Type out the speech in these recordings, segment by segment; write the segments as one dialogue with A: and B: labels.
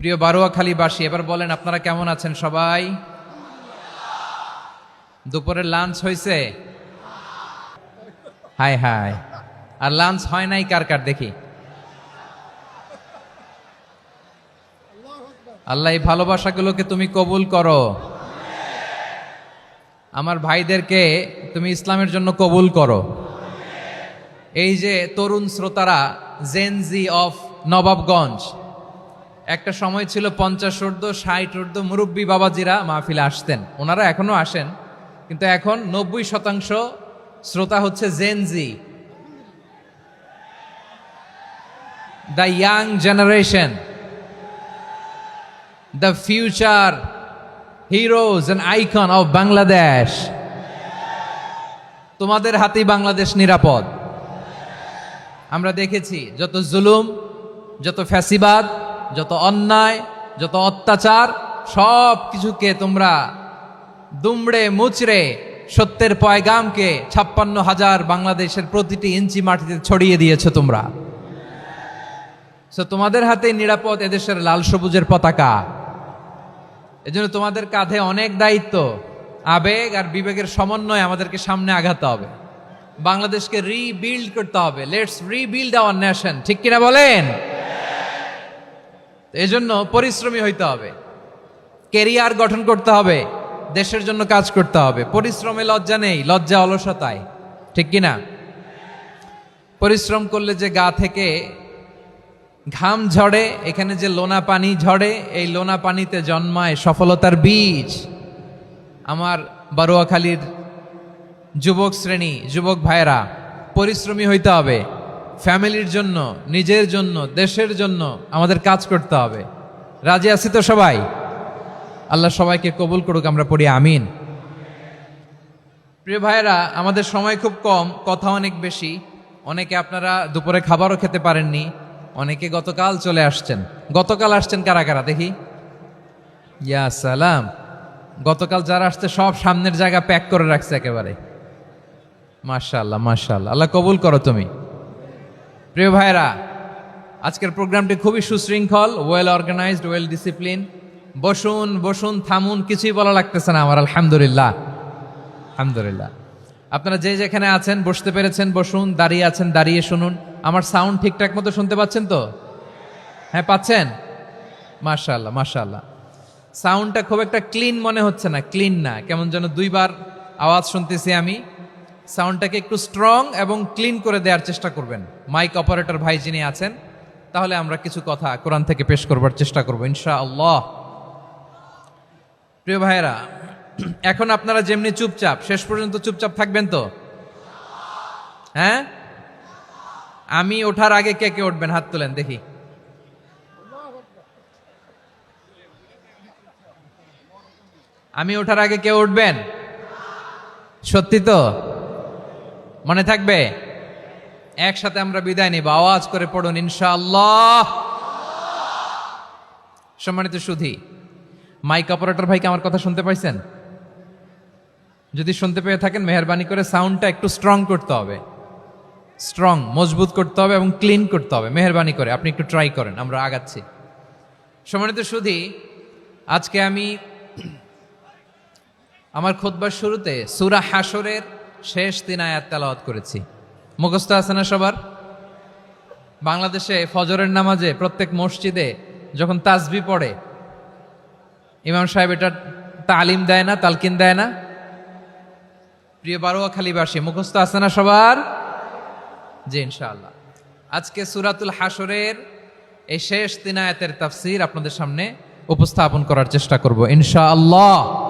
A: প্রিয় বারুয়াখালীবাসী এবার বলেন আপনারা কেমন আছেন সবাই? দুপুরের লাঞ্চ হয়েছে হাই হাই আর লাঞ্চ হয় নাই কার কার? দেখি। আল্লাহ এই ভালোবাসাগুলোকে তুমি কবুল করো। আমার ভাইদেরকে তুমি ইসলামের জন্য কবুল করো। এই যে তরুণ শ্রোতারা জেনজি অফ নবাবগঞ্জ একটা সময় ছিল পঞ্চাশ ঊর্ধ্ব ষাট ঊর্ধ্ব মুরব্বী বাবাজিরা মাহফিলে আসতেন। ওনারা এখনও আসেন, কিন্তু এখন নব্বই শতাংশ শ্রোতা হচ্ছে Gen Z the young generation the future heroes and icon of Bangladesh তোমাদের হাতেই বাংলাদেশ নিরাপদ। আমরা দেখেছি, যত জুলুম, যত ফ্যাসিবাদ যত অন্যায়, যত অত্যাচার, সব কিছুকে তোমরা দুমড়ে মুচড়ে সত্যের পয়গামকে ছাপ্পান্ন হাজার বাংলাদেশের প্রতিটি ইঞ্চি মাটিতে ছড়িয়ে দিয়েছ তোমরা। সো তোমাদের হাতে নিরাপদ এদেশের লাল সবুজের পতাকা। এজন্য তোমাদের কাঁধে অনেক দায়িত্ব, আবেগ আর বিবেকের সমন্বয় আমাদেরকে সামনে আগাতে হবে। বাংলাদেশকে রিবিল্ড করতে হবে। লেটস রিবিল্ড আওয়ার নেশন ঠিক কিনা বলেন? তো জন্য পরিশ্রমী হইতে হবে। কেরিয়ার গঠন করতে হবে। দেশের জন্য কাজ করতে হবে। পরিশ্রমে লজ্জা নেই, লজ্জা অলসতায়। ঠিক কিনা পরিশ্রম করলে যে গা থেকে ঘাম ঝরে, এখানে যে লোনা পানি ঝরে, এই লোনা পানিতে জন্মায় সফলতার বীজ। আমার বারুয়াখালীর যুবক শ্রেণি, যুবক ভাইয়েরা, পরিশ্রমী হইতে হবে। ফ্যামিলির জন্য, নিজের জন্য, দেশের জন্য আমাদের কাজ করতে হবে। রাজি আছি তো সবাই? আল্লাহ সবাইকে কবুল করুক, আমরা পড়ি আমিন। প্রিয় ভাইয়েরা, আমাদের সময় খুব কম, কথা অনেক বেশি। অনেকে আপনারা দুপুরে খাবারও খেতে পারেননি, অনেকে গতকাল চলে আসছেন। গতকাল আসছেন কারা কারা, দেখি? ইয়া সালাম। গতকাল যারা আসছে সব সামনের জায়গা প্যাক করে রাখছে একেবারে। মাশাল্লাহ মাশাল্লাহ আল্লাহ কবুল করো তুমি। প্রিয় ভাইরা আজকের প্রোগ্রামটি খুবই সুশৃঙ্খল ওয়েল অর্গানাইজড ওয়েল ডিসিপ্লিন বসুন বসুন, থামুন, কিছুই বলা লাগতেছে না আমার, আলহামদুলিল্লাহ। আলহামদুলিল্লাহ। আপনারা যে যেখানে আছেন, বসতে পেরেছেন, বসুন, দাঁড়িয়ে আছেন, দাঁড়িয়ে শুনুন। আমার সাউন্ড ঠিকঠাক মতো শুনতে পাচ্ছেন তো? হ্যাঁ পাচ্ছেন? মাশাল্লাহ মাশাল্লাহ সাউন্ডটা খুব একটা ক্লিন মনে হচ্ছে না ক্লিন না। কেমন যেন দুইবার আওয়াজ শুনতেছি আমি। সাউন্ডটাকে একটু স্ট্রং এবং ক্লিন করে দেওয়ার চেষ্টা করবেন। মাইক অপারেটর ভাই যিনি আছেন, তাহলে আমরা কিছু কথা কোরআন থেকে পেশ করবার চেষ্টা করব ইনশা আল্লাহ প্রিয় ভাইয়েরা, এখন আপনারা যেমনি চুপচাপ, শেষ পর্যন্ত চুপচাপ থাকবেন তো? হ্যাঁ? আমি ওঠার আগে কে কে উঠবেন? হাত তোলেন, দেখি। আমি ওঠার আগে কেউ উঠবেন? সত্যি তো? মনে থাকবে? একসাথে আমরা বিদায় নিব। আওয়াজ করে পড়ুন, ইনশাআল্লাহ। সম্মানিত সুধি, মাইক অপারেটর ভাইকে আমার কথা শুনতে পাইছেন? যদি শুনতে পেয়ে থাকেন, মেহরবানি করে সাউন্ডটা একটু স্ট্রং করতে হবে। স্ট্রং মজবুত করতে হবে এবং ক্লিন করতে হবে। মেহরবানি করে, আপনি একটু ট্রাই করেন, আমরা আগাচ্ছি। সম্মানিত সুধি, আজকে আমি আমার খোদবার শুরুতে সুরা হাসরের শেষ তিন আয়াত তেলাওয়াত করেছি। মুখস্থ আছে না সবার? বাংলাদেশে ফজরের নামাজে প্রত্যেক মসজিদে যখন তাজবি পড়ে, ইমাম সাহেব এটা তালিম দেয় না, তালকিন দেয় না? প্রিয় বারোয়া বারোয়াখালীবাসী মুখস্থ আছে না সবার? জি, ইনশাআল্লাহ। আজকে সুরাতুল হাসরের এই শেষ তিন আয়াতের তাফসির আপনাদের সামনে উপস্থাপন করার চেষ্টা করব, ইনশাআল্লাহ।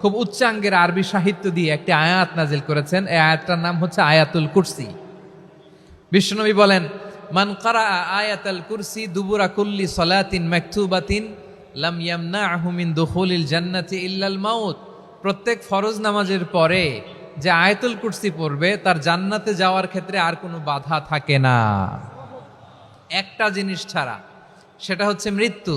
A: খুব উচ্চাঙ্গের আরবি সাহিত্য দিয়ে একটি আয়াত নাজিল করেছেন। এই আয়াতটার নাম হচ্ছে আয়াতুল কুরসি। বিষ্ণুনবী বলেন, মান কারা আয়াতাল কুরসি দুবুরা কুল্লি সলাতিন মাকতুবাতিন লাম ইয়ামনাহু মিন দুখুলিল জান্নাতি ইল্লাল মাউত। প্রত্যেক ফরজ নামাজের পরে যে আয়াতুল কুরসি পড়বে, তার জান্নাতে যাওয়ার ক্ষেত্রে আর কোনো বাধা থাকে না। একটা জিনিস ছাড়া, সেটা হচ্ছে মৃত্যু।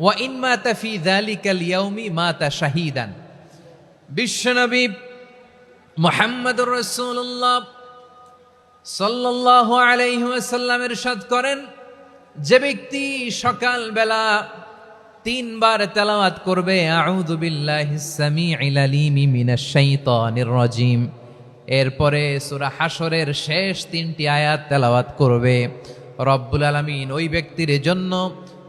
A: ওয়া ইন মা তাফি দালিকাল ইয়াউমি মা তা শাহিদান বিশ্বনবী মোহাম্মদুর রসুল্লাহ সাল্লাহ আলাইসাল্লামের সাদ করেন যে ব্যক্তি সকালবেলা তিনবার তেলাওয়াত করবে রজিম এরপরে সুরা হাসরের শেষ তিনটি আয়াত তেলাওয়াত করবে। রব্বুল আলমিন ওই ব্যক্তির জন্য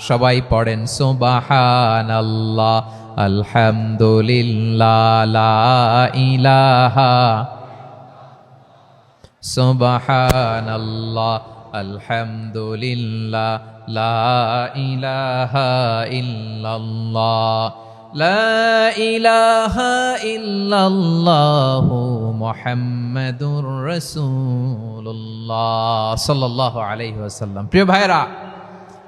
A: সবাই পড়েন সুবাহান আল্লাহ আলহামদুলিল্লাহ ইলাহা, সুবহানাল্লাহ, আলহামদুলিল্লাহ, লা ইলাহা ইল্লাল্লাহ, লা ইলাহা ইল্লাল্লাহ মুহাম্মাদুর রাসূলুল্লাহ, সাল্লাল্লাহু প্রিয় ভাইরা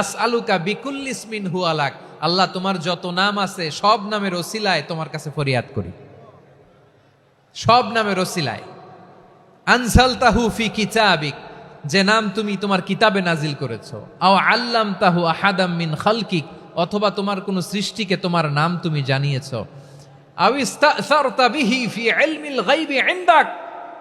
A: আস আলুকা বিকুল্লিসমিন হু আলাক আল্লাহ তোমার যত নাম আছে, সব নামের ওসিলায় তোমার কাছে ফরিয়াদ করি। সব নামের ওসিলায়। আনসাল তাহু ফি কিতাবিক। যে নাম তুমি তোমার কিতাবে নাজিল করেছ। আও আল্লাম তাহু আহাদাম মিন খালকিক। অথবা তোমার কোন সৃষ্টিকে তোমার নাম তুমি জানিয়েছো। ইস্তাসারতা বিহি ফি ইলমিল গায়বি ইনদাক।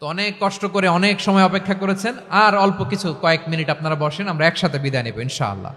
A: তো অনেক কষ্ট করে অনেক সময় অপেক্ষা করেছেন, আর অল্প কিছু কয়েক মিনিট আপনারা বসেন, আমরা একসাথে বিদায় নেব, ইনশাআল্লাহ।